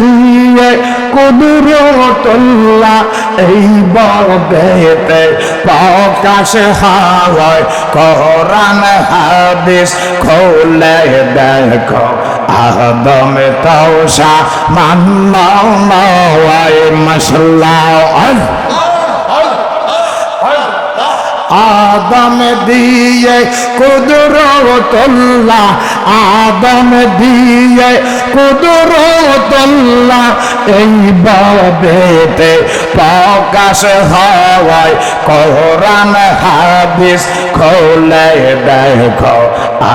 দিয়ে কুদুরতল্লা এই বদেতে প্রকাশ হয়। কোরআন হাদিস খোলে দেখো আদম তৌসা মান্না মশলা আদম দিয়ে কুদরতুল্লাহ, আদম দিয়ে কুদরতুল্লাহ এই বাবেতে প্রকাশ হওয়ায় কোরআন হাদিস খোলে দেখো।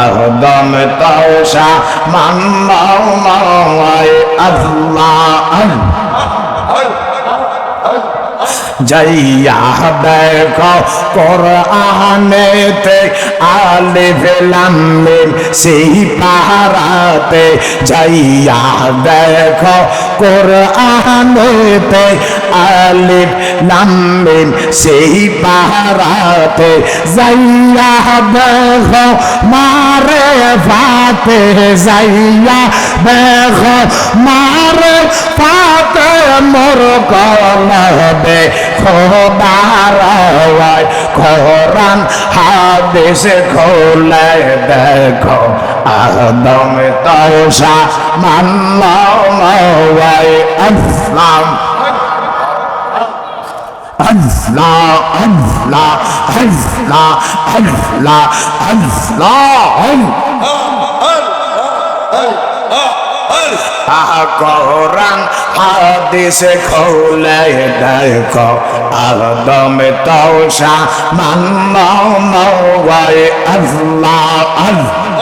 আদম তৌসা মান্না আল্লাহ। যাইয়া দেখো কোরআনেতে আলিফ লাম মিম সেই পাহারাতে যাইয়া দেখো কোরআনেতে আলিফ মিম, সেই পাহারাতে যাইয়া দেখো, মারে ফাতে যাইয়া দেখো, মারে ফাতে মোর কলবে খোদারায় কোরআন, হাদিস খোলে দেখো, আদম তৌসা মান্নাওয়াই আসলাম আল্লাহ আল্লাহ আল্লাহ আল্লাহ আল্লাহ কোরআন হাদিস খোলে দেখো। আদম তৌসা মান্নাওয়াই আল্লাহ আল্লাহ।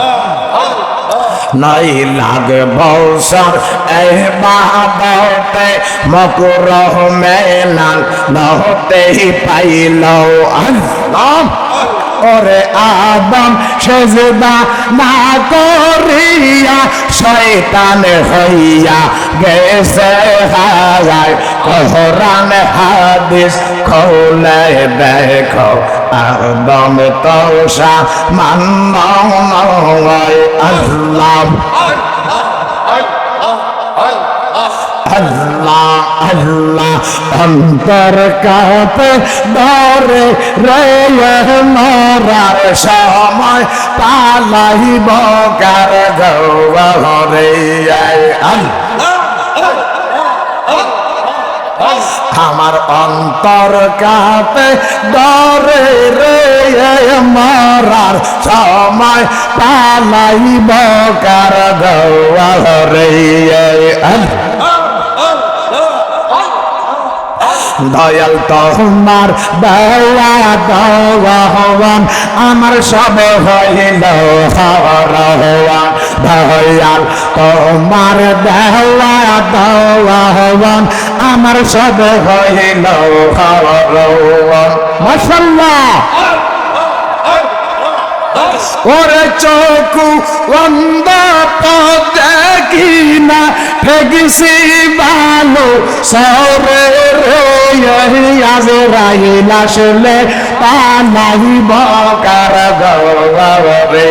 নাই লাগে বৌসর। এ বাবাতে মকুরহ মেলাল নহতেই পাইল। আল্লাহ। ওরে আদম, সেজদা না করিয়া শয়তান হইয়া গেছে হারায় কোরআন, হাদিস খোলে দেখো, আদম তৌসা মান্নায় আল্লাহ আল্লাহ। আল্লাহ অন্তর কাপে, ধরে রে মরার সময় পালাইব কার গৌরে আল্লাহ। আমার অন্তর কাপে ডরে রে মরার সময় পালাইব কার গৌরে দয়াল তোমার দয়া দওয়ান আমার সব হইল হওয়ান। দয়াল তোমার দেওয়া দওয়ান আমার সব হইল হওয়ান। মাশাল্লাহ। ওরে চকু অন্ধ দেখি না ঠেকিসি ভালো সরে আজ রাইল আসলে পানাই বকার গরে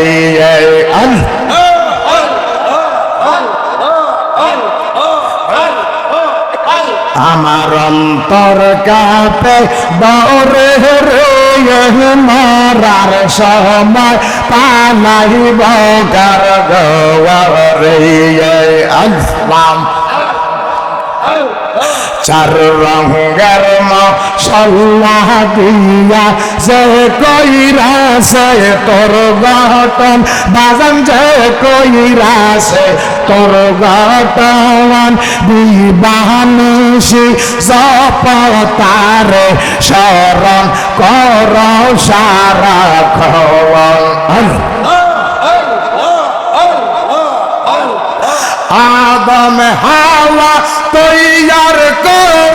আমার অন্তর কাপে, দৌড়ে রে মারার সময় পালাইব কার গরে আসলাম চার রঙের মশল্লা দিয়া যে কইরা সে তোর গঠন, বাজান যে কইরা সে তোর গঠন বিবাহানুষি জপতারে শরণ কর সারা খবর আদম হাওয়া তৈয়ার করে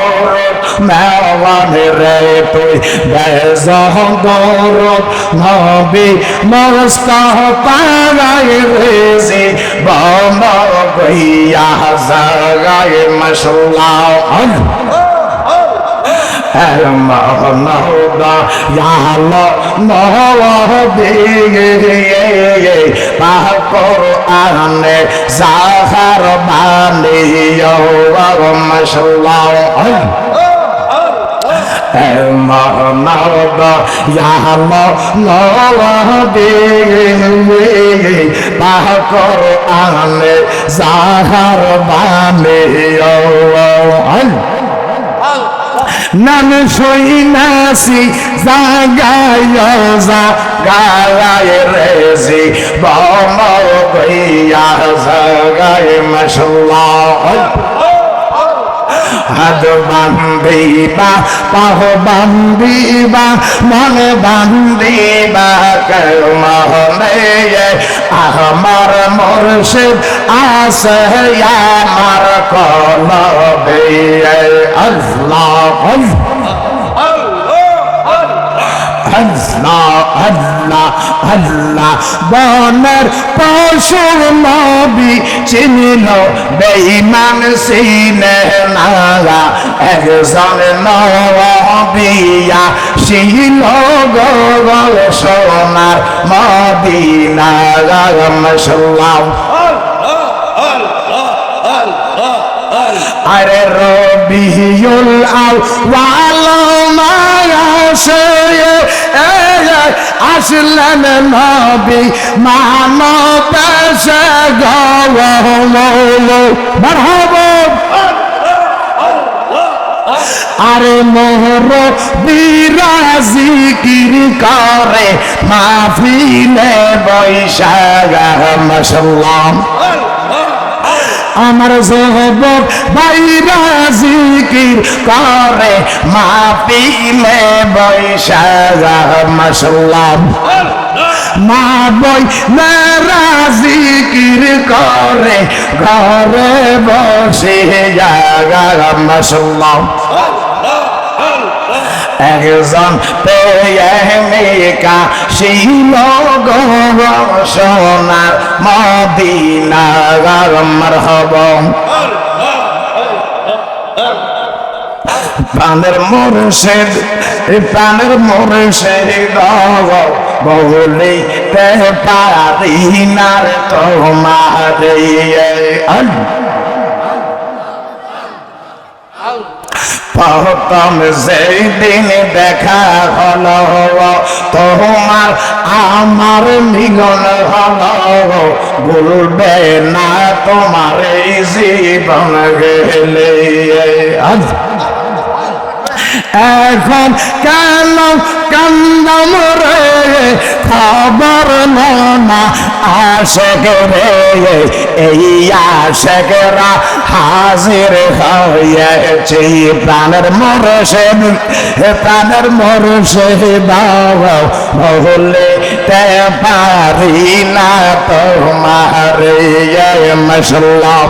মেওয়ান রে তুই বেজহদর নবী মুস্তাফা রেজি বম গইয়া জাগায় মশলা আনে জাহার বানিও মশলা মহমদ ইয়ালো নহদিয়ে পাকর আনে জাহার বানিও নাম সইনাসি জাগায় জাগায় রেজি বম গইয়া জাগায় মশলা হাত বান্ধিবা পাহ বান্ধিবা মন বান্ধিবা মহনে আমার মুর্শিদ আছে আমার কলবে আল্লাহ। আল্লাহ আল্লাহ আল্লাহ বনের পশু নবী চিনিল বেঈমান সিনে নালা। একজন নবিয়া শিল গগল সোনার মদিনা। আরে রবিউল আউয়াল মায়াসে আসলেন নবী মানব সে গৌল মারহাবা আরে মোহর বিরাজি কির করে মাহফিলে বৈশাখ মশলাম আমার জহবর বাইরা জিকির করে? মে বৈশাখ মশলাম মা বই জিকির করে? ঘরে বসে জাগা মশলাম একজন প্রেমিকা শিল সোনার মদিনা গরমর হব প্রাণের মোরশেদ প্রাণের মোরশেদ বলি তে পারি না তোমার প্রথম যেই দিন দেখা হলো, তোমার আমার মিলন হলো। বলবে, না, তোমার এই জীবন গেলে। আজ এখন কেন কান্দম রে? খবর না আশেক রে, এই আশেকরা হাজির হয়েছে। প্রাণের মরসে প্রাণের মরসে বাবা বলে তে পারি না তোমার মশলাম